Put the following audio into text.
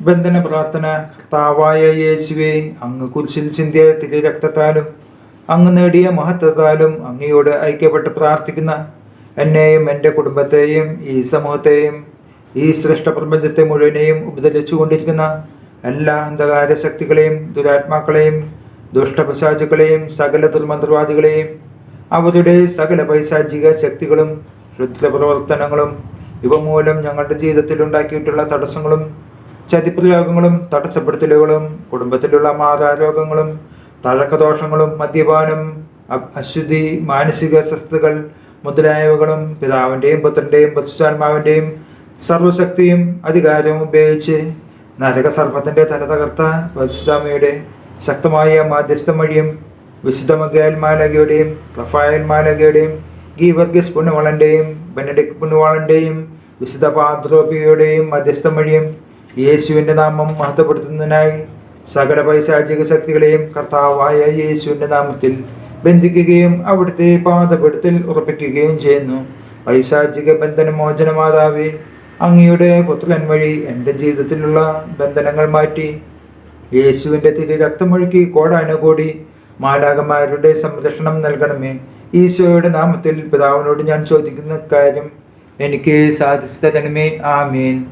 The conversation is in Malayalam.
ബന്ധന പ്രാർത്ഥന കർത്താവായ യേശുവെ അങ്ങ് കുരിശിൽ ചിന്തിയ തിരു രക്തത്താലും അങ്ങ് നേടിയ മഹത്വത്താലും അങ്ങയോട് ഐക്യപ്പെട്ട് പ്രാർത്ഥിക്കുന്ന എന്നെയും എന്റെ കുടുംബത്തെയും ഈ സമൂഹത്തെയും ഈ ശ്രേഷ്ഠ പ്രപഞ്ചത്തെ മുഴുവനെയും ഉപദ്രവിച്ചുകൊണ്ടിരിക്കുന്ന എല്ലാ അന്ധകാര ശക്തികളെയും ദുരാത്മാക്കളെയും ദുഷ്ടപശാചുക്കളെയും സകല ദുർമന്ത്രവാദികളെയും അവരുടെ സകല പൈശാചിക ശക്തികളും രുദ്രപ്രവർത്തനങ്ങളും ഇവ മൂലം ഞങ്ങളുടെ ജീവിതത്തിൽ ഉണ്ടാക്കിയിട്ടുള്ള തടസ്സങ്ങളും ചതിപ്രയോഗങ്ങളും തടസ്സപ്പെടുത്തലുകളും കുടുംബത്തിലുള്ള മാതാരോഗങ്ങളും തഴക്കദോഷങ്ങളും മദ്യപാനം അശുദ്ധി മാനസിക അസ്വസ്ഥതകൾ മുതലായവകളും പിതാവിന്റെയും പുത്രന്റെയും പരിശുദ്ധാത്മാവിന്റെയും സർവശക്തിയും അധികാരവും ഉപയോഗിച്ച് നരക സർപ്പത്തിന്റെ തല തകർത്ത പരിശുദ്ധാമയുടെ ശക്തമായ മാധ്യസ്ഥം വഴിയും വിശുദ്ധ മഗാൽ മാലകയുടെയും റഫായൽ മാലകയുടെയും ഗീവർഗീസ് പുണ്യവാളന്റെയും ബെനഡിക് പുണ്യവാളന്റെയും വിശുദ്ധ പാദ്രോപിയുടെയും മധ്യസ്ഥം വഴിയും യേശുവിന്റെ നാമം മഹത്വപ്പെടുത്തുന്നതിനായി സകല പൈശാചിക ശക്തികളെയും കർത്താവായ യേശുവിന്റെ നാമത്തിൽ ബന്ധിക്കുകയും അവിടുത്തെ പാതപ്പെടുത്തിൽ ഉറപ്പിക്കുകയും ചെയ്യുന്നു. പൈശാചിക ബന്ധന മോചനമാതാവേ അങ്ങയുടെ പുത്രൻ വഴി എന്റെ ജീവിതത്തിലുള്ള ബന്ധനങ്ങൾ മാറ്റി. യേശുവിന്റെ തിരി രക്തമൊഴുക്കി കോടാനുകൂടി മാലാകന്മാരുടെ സംരക്ഷണം നൽകണമേ. ഈശോയുടെ നാമത്തിൽ പിതാവിനോട് ഞാൻ ചോദിക്കുന്ന കാര്യം എനിക്ക് സാധിച്ചു തരണമേ. ആമേൻ.